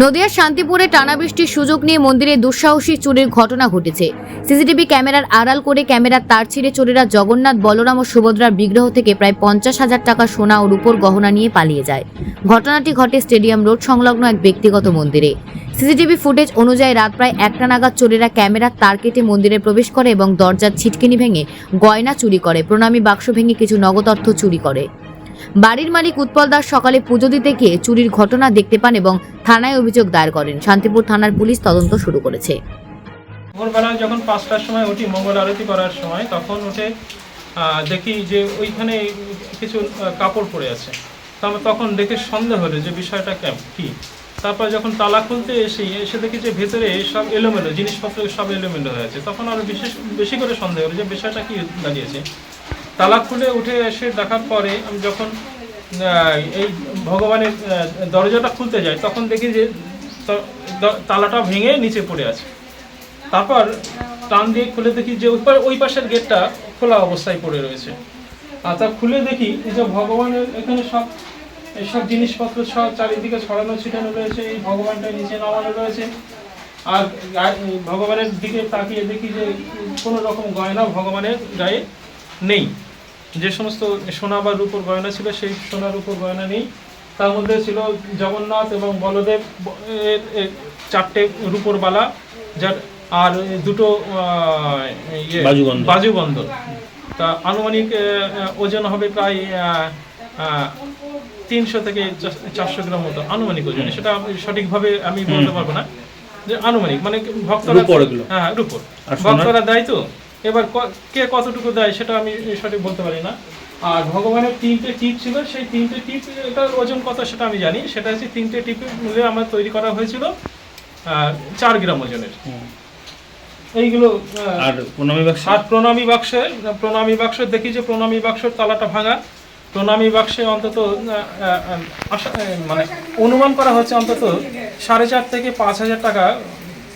নদিয়ার শান্তিপুরে টানা বৃষ্টির সুযোগ নিয়ে মন্দিরে দুঃসাহসী চুরির ঘটনা ঘটেছে। সিসিটিভি ক্যামেরার আড়াল করে ক্যামেরার তার ছিঁড়ে চোরেরা জগন্নাথ, বলরাম ও সুভদ্রার বিগ্রহ থেকে প্রায় পঞ্চাশ হাজার টাকা সোনা ও রূপোর গহনা নিয়ে পালিয়ে যায়। ঘটনাটি ঘটে স্টেডিয়াম রোড সংলগ্ন এক ব্যক্তিগত মন্দিরে। সিসিটিভি ফুটেজ অনুযায়ী রাত প্রায় একটা নাগাদ চোরেরা ক্যামেরার তার কেটে মন্দিরে প্রবেশ করে এবং দরজার ছিটকিনি ভেঙে গয়না চুরি করে। প্রণামী বাক্স ভেঙে কিছু নগদ অর্থ চুরি করে। বাড়ির মালিক উৎপল দাস সকালে পুজো দিতে গিয়ে চুরির ঘটনা দেখতে পান এবং থানায় অভিযোগ দায়ের করেন। শান্তিপুর থানার পুলিশ তদন্ত শুরু করেছে। ভোরবেলা যখন পাঁচটার সময় উঠি মঙ্গল আরতি করার সময়, তখন উঠে দেখি যে ওইখানে কিছু কাপড় পড়ে আছে। তখন দেখে সন্দেহ হলো যে বিষয়টা কেম কি? তারপর যখন তালা খুলতে এসে এসে দেখি যে ভেতরে সব এলোমেলো, জিনিসপত্র সব এলোমেলো হয়ে আছে। তখন আরও বিশেষ, বেশি করে সন্দেহ হলো যে বিষয়টা কি দাঁড়িয়েছে তালা খুলে উঠে এসে দেখার পরে আমি যখন এই ভগবানের দরজাটা খুলতে যাই, তখন দেখি যে তালাটা ভেঙে নিচে পড়ে আছে। তারপর টান দিয়ে খুলে দেখি যে ওই ওই পাশের গেটটা খোলা অবস্থায় পড়ে রয়েছে। আর তা খুলে দেখি এই যে ভগবানের এখানে সব এইসব জিনিসপত্র সব চারিদিকে ছড়ানো ছিটানো রয়েছে, এই ভগবানটা নিচে নামানো রয়েছে। আর ভগবানের দিকে তাকিয়ে দেখি যে কোনো রকম গয়না ভগবানের গায়ে নেই। যে সমস্ত সোনা বা রূপোর গয়না ছিল সেই সোনা রূপোর গয়না নেই। তার মধ্যে ছিল জগন্নাথ এবং বলদেব এর চারটে রূপোর বালা যার আর দুটো ইয়ে বাজুবন্ধ। তা আনুমানিক ওজন হবে প্রায় তিনশো থেকে চারশো গ্রাম মতো আনুমানিক ওজন। সেটা সঠিকভাবে আমি বলতে পারব না। যে আনুমানিক মানে ভক্তরা? হ্যাঁ রূপোর? ভক্তরা দেয় তো? এবার ক- কতটুকু দেয় সেটা আমি সঠিক বলতে পারি না। আর ভগবানের তিনটে টিপ ছিল সেই তিনটে টিপ এটার ওজন কত সেটা আমি জানি। সেটা হচ্ছে তিনটে টিপ মিলে আমার তৈরি করা হয়েছিল চার গ্রাম ওজনের। এইগুলো আর প্রণামী বাক্স? আর প্রণামী বাক্সে প্রণামী বাক্স দেখি যে প্রণামী বাক্সের তালাটা ভাঙা। প্রণামী বাক্সে অন্তত মানে অনুমান করা হচ্ছে অন্তত সাড়ে চার থেকে পাঁচ হাজার টাকা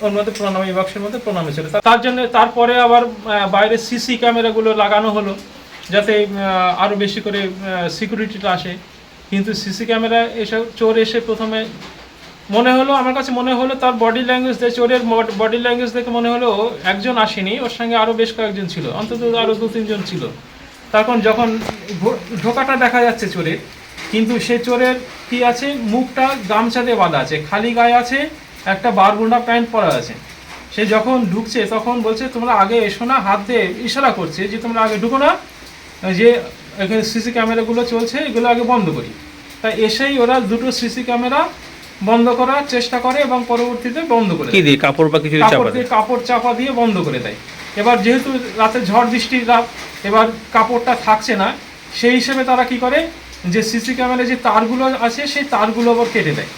ওর মধ্যে প্রণামী বাক্সের মধ্যে প্রণামী ছিল। তার জন্য তারপরে আবার বাইরে সিসি ক্যামেরাগুলো লাগানো হলো, যাতে আরও বেশি করে সিকিউরিটিটা আসে। কিন্তু সিসি ক্যামেরা এসব চোর এসে প্রথমে মনে হলো, আমার কাছে মনে হলো তার বডি ল্যাঙ্গুয়েজ দেখে চোরের বডি ল্যাঙ্গুয়েজ দেখে মনে হলো একজন আসেনি, ওর সঙ্গে আরও বেশ কয়েকজন ছিল, অন্তত আরও দু তিনজন ছিল। তখন যখন ঢোকাটা দেখা যাচ্ছে চোরের, কিন্তু সে চোরের কি আছে? মুখটা গামছা দিয়ে বাঁধা আছে, খালি গায়ে আছে একটা বারগুন্ডা প্যান্ট পরা আছে। সে যখন ঢুকছে তখন বলছে তোমরা আগে এসো না হাত দিয়ে ইশারা করছে যে তোমরা আগে ঢুকো না যে এখানে সিসি ক্যামেরাগুলো চলছে এগুলো আগে বন্ধ করি। তাই এসেই ওরা দুটো সিসি ক্যামেরা বন্ধ করার চেষ্টা করে এবং পরবর্তীতে বন্ধ করে কি দেয়। কাপড় বা কিছু কাপড় চাপা দিয়ে? কাপড় চাপা দিয়ে বন্ধ করে দেয়। এবার যেহেতু রাতে ঝড় বৃষ্টির রাত এবার কাপড়টা থাকছে না সেই হিসেবে তারা কি করে যে সিসি ক্যামেরা যে তারগুলো আছে সেই তারগুলো আবার কেটে দেয়।